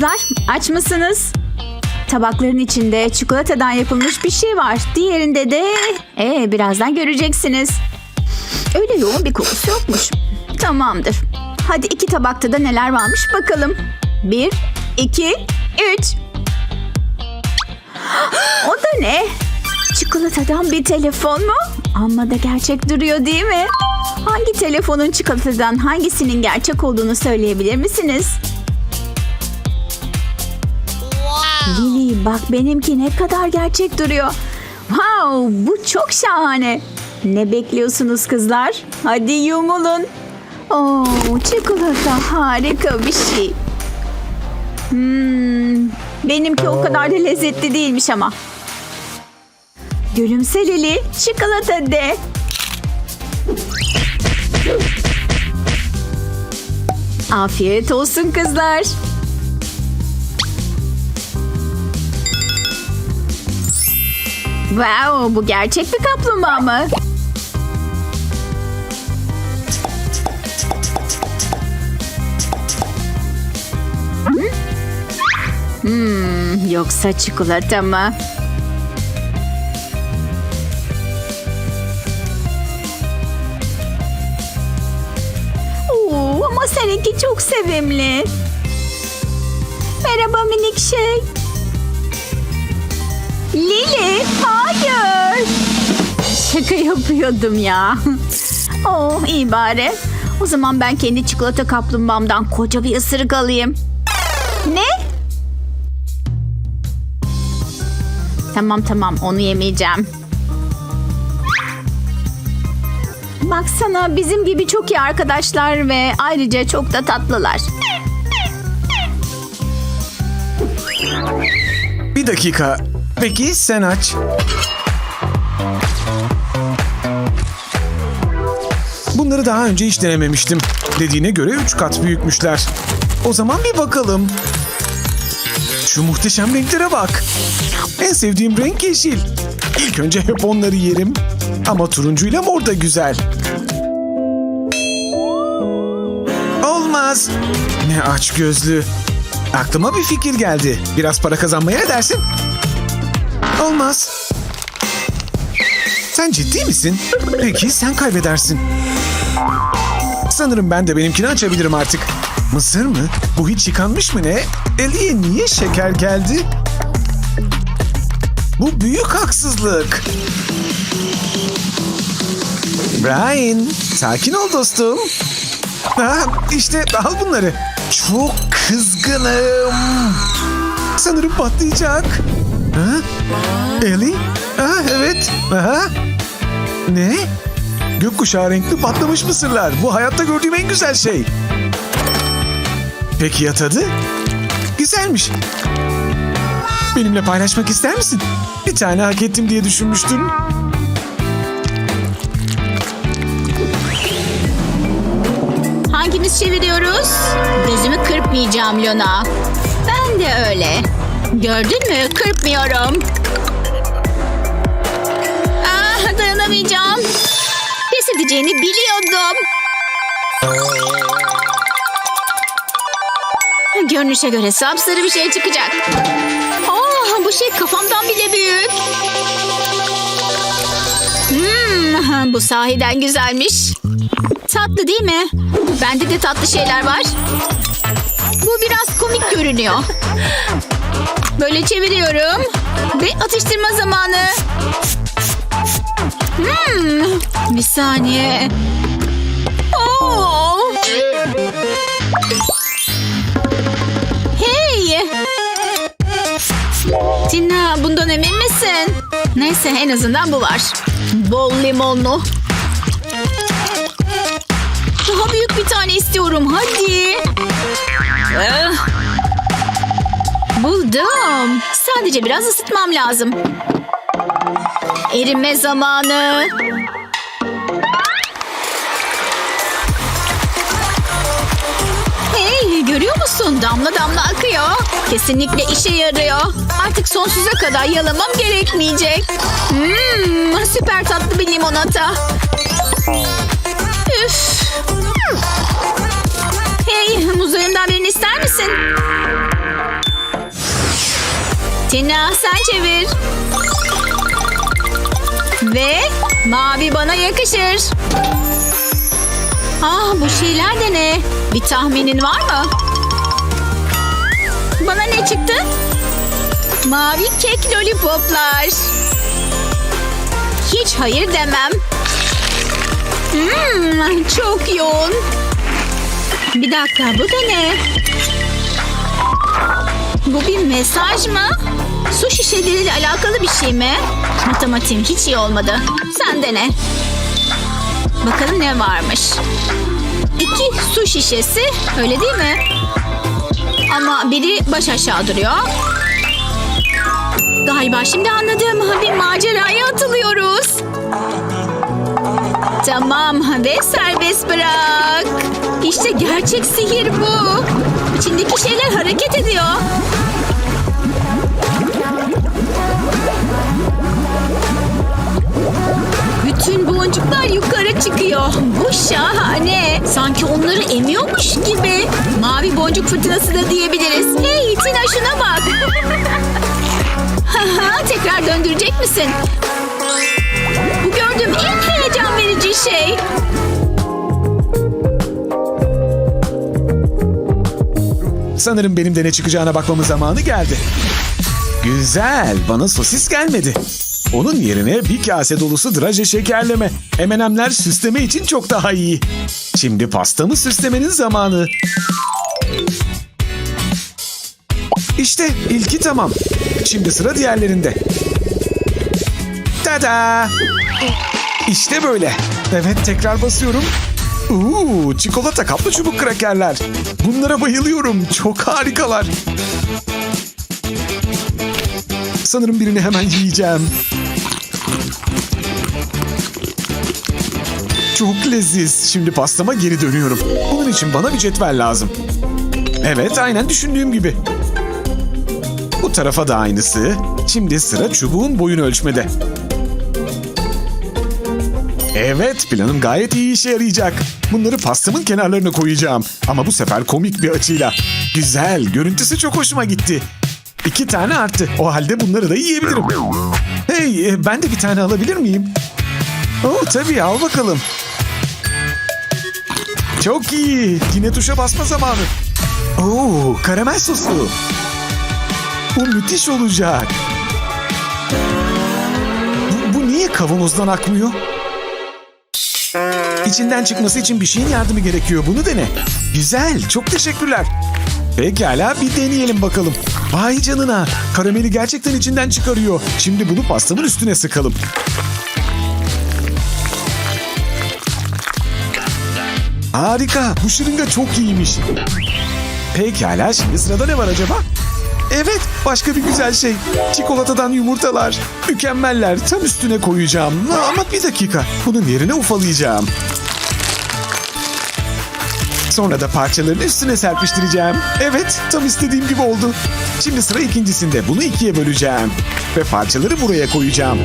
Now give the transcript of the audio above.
kızlar? Aç mısınız? Tabakların içinde çikolatadan yapılmış bir şey var. Diğerinde de... Ee, birazdan göreceksiniz. Öyle yoğun bir kokusu yokmuş. Tamamdır. Hadi iki tabakta da neler varmış bakalım. Bir, iki, üç. O da ne? Çikolatadan bir telefon mu? Amma da gerçek duruyor değil mi? Hangi telefonun çikolatadan hangisinin gerçek olduğunu söyleyebilir misiniz? Bak benimki ne kadar gerçek duruyor. Wow bu çok şahane. Ne bekliyorsunuz kızlar? Hadi yumulun. Oo, çikolata harika bir şey. Hmm, benimki o kadar da lezzetli değilmiş ama. Gülümse Lili, çikolata de. Afiyet olsun kızlar. Wow, bu gerçek bir kaplumbağa mı? Hmm, yoksa çikolata mı? Oo, ama seninki çok sevimli. Merhaba minik şey. Şaka yapıyordum ya. Oh, iyi bari. O zaman ben kendi çikolata kaplumbağamdan koca bir ısırık alayım. Ne? Tamam tamam onu yemeyeceğim. Baksana bizim gibi çok iyi arkadaşlar ve ayrıca çok da tatlılar. Bir dakika. Peki sen aç. Bunları daha önce hiç denememiştim. Dediğine göre üç kat büyükmüşler. O zaman bir bakalım. Şu muhteşem renklere bak. En sevdiğim renk yeşil. İlk önce hep onları yerim. Ama turuncuyla mor da güzel. Olmaz. Ne aç gözlü. Aklıma bir fikir geldi. Biraz para kazanmaya ne dersin? Olmaz. Sen ciddi misin? Peki sen kaybedersin. Sanırım ben de benimkini açabilirim artık. Mısır mı? Bu hiç yıkanmış mı ne? Eliye niye şeker geldi? Bu büyük haksızlık. Brian, sakin ol dostum. Ha, işte al bunları. Çok kızgınım. Sanırım patlayacak. Ha? Ellie? Ha, evet. Aha. Ne? Gökkuşağı renkli patlamış mısırlar. Bu hayatta gördüğüm en güzel şey. Peki ya tadı? Güzelmiş. Benimle paylaşmak ister misin? Bir tane hak ettim diye düşünmüştüm. Hangimiz çeviriyoruz? Gözümü kırpmayacağım Lona. Ben de öyle. Gördün mü? Kırpmıyorum. Pes edeceğini biliyordum. Görünüşe göre sapsarı bir şey çıkacak. Aa, bu şey kafamdan bile büyük. Hmm, bu sahiden güzelmiş. Tatlı değil mi? Bende de tatlı şeyler var. Bu biraz komik görünüyor. Böyle çeviriyorum. Ve atıştırma zamanı. Hmm, bir saniye. Oo. Hey! Tina bundan emin misin? Neyse en azından bu var. Bol limonlu. Daha büyük bir tane istiyorum. Hadi. Ah. Buldum. Sadece biraz ısıtmam lazım. Erime zamanı. Hey görüyor musun? Damla damla akıyor. Kesinlikle işe yarıyor. Artık sonsuza kadar yalamam gerekmeyecek. Hmm, süper tatlı bir limonata. Üf. Hey muzlarımdan birini ister misin? Tina sen çevir. Ve mavi bana yakışır. Ah bu şeyler de ne? Bir tahminin var mı? Bana ne çıktı? Mavi kek lollipoplar. Hiç hayır demem. Hmm, çok yoğun. Bir dakika bu da ne? Bu bir mesaj mı? Su şişeleriyle alakalı bir şey mi? Matematiğim hiç iyi olmadı. Sen de ne? Bakalım ne varmış. İki su şişesi öyle değil mi? Ama biri baş aşağı duruyor. Galiba şimdi anladım. Bir maceraya atılıyoruz. Tamam ve serbest bırak. İşte gerçek sihir bu. İçindeki şeyler hareket ediyor. Bütün boncuklar yukarı çıkıyor. Bu şahane. Sanki onları emiyormuş gibi. Mavi boncuk fırtınası da diyebiliriz. Hey Tina şuna bak. Tekrar döndürecek misin? Bu gördüğüm en heyecan verici şey. Sanırım benim de ne çıkacağına bakmamın zamanı geldi. Güzel, bana sosis gelmedi. Onun yerine bir kase dolusu draje şekerleme. M&M'ler süsleme için çok daha iyi. Şimdi pastamı süslemenin zamanı. İşte ilki tamam. Şimdi sıra diğerlerinde. Tada! İşte böyle. Evet tekrar basıyorum. Uuu çikolata kaplı çubuk krakerler. Bunlara bayılıyorum. Çok harikalar. Sanırım birini hemen yiyeceğim. Çok leziz. Şimdi pastama geri dönüyorum. Bunun için bana bir cetvel lazım. Evet aynen düşündüğüm gibi. Bu tarafa da aynısı. Şimdi sıra çubuğun boyunu ölçmede. Evet planım gayet iyi işe yarayacak. Bunları pastamın kenarlarına koyacağım. Ama bu sefer komik bir açıyla. Güzel, görüntüsü çok hoşuma gitti. İki tane arttı. O halde bunları da yiyebilirim. Hey, e, ben de bir tane alabilir miyim? Oh, tabii al bakalım. Çok iyi. Yine tuşa basma zamanı. Oo, karamel soslu. Bu müthiş olacak. Bu, bu niye kavanozdan akmıyor? İçinden çıkması için bir şeyin yardımı gerekiyor. Bunu dene. Güzel. Çok teşekkürler. Pekala bir deneyelim bakalım. Vay canına. Karameli gerçekten içinden çıkarıyor. Şimdi bunu pastanın üstüne sıkalım. Harika. Bu şırınga çok iyiymiş. Pekala şimdi sırada ne var acaba? Evet başka bir güzel şey. Çikolatadan yumurtalar. Mükemmeller. Tam üstüne koyacağım. Ama bir dakika. Bunun yerine ufalayacağım. Sonra da parçalarını üstüne serpiştireceğim. Evet, tam istediğim gibi oldu. Şimdi sıra ikincisinde. Bunu ikiye böleceğim. Ve parçaları buraya koyacağım.